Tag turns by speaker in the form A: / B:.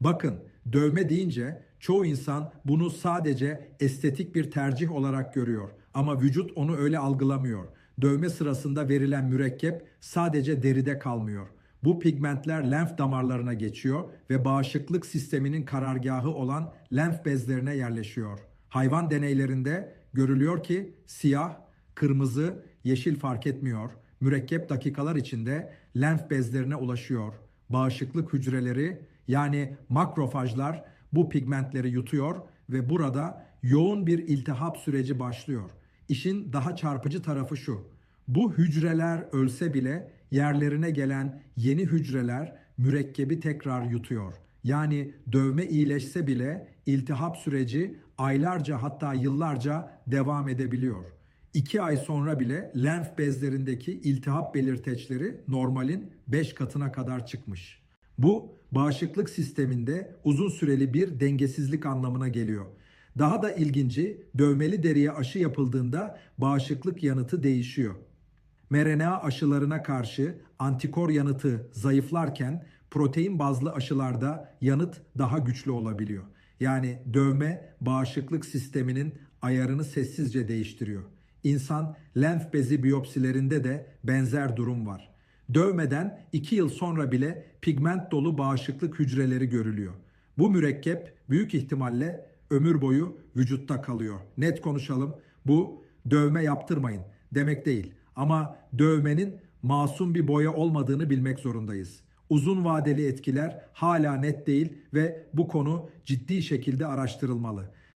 A: Bakın dövme deyince çoğu insan bunu sadece estetik bir tercih olarak görüyor. Ama vücut onu öyle algılamıyor. Dövme sırasında verilen mürekkep sadece deride kalmıyor. Bu pigmentler lenf damarlarına geçiyor ve bağışıklık sisteminin karargahı olan lenf bezlerine yerleşiyor. Hayvan deneylerinde görülüyor ki siyah, kırmızı, yeşil fark etmiyor. Mürekkep dakikalar içinde lenf bezlerine ulaşıyor. Bağışıklık hücreleri yani makrofajlar bu pigmentleri yutuyor ve burada yoğun bir iltihap süreci başlıyor. İşin daha çarpıcı tarafı şu. Bu hücreler ölse bile yerlerine gelen yeni hücreler mürekkebi tekrar yutuyor. Yani dövme iyileşse bile iltihap süreci aylarca hatta yıllarca devam edebiliyor. 2 ay sonra bile lenf bezlerindeki iltihap belirteçleri normalin 5 katına kadar çıkmış. Bu bağışıklık sisteminde uzun süreli bir dengesizlik anlamına geliyor. Daha da ilginci dövmeli deriye aşı yapıldığında bağışıklık yanıtı değişiyor. mRNA aşılarına karşı antikor yanıtı zayıflarken protein bazlı aşılarda yanıt daha güçlü olabiliyor. Yani dövme bağışıklık sisteminin ayarını sessizce değiştiriyor. İnsan lenf bezi biyopsilerinde de benzer durum var. Dövmeden 2 yıl sonra bile pigment dolu bağışıklık hücreleri görülüyor. Bu mürekkep büyük ihtimalle ömür boyu vücutta kalıyor. Net konuşalım. Bu dövme yaptırmayın demek değil. Ama dövmenin masum bir boya olmadığını bilmek zorundayız. Uzun vadeli etkiler hala net değil ve bu konu ciddi şekilde araştırılmalı.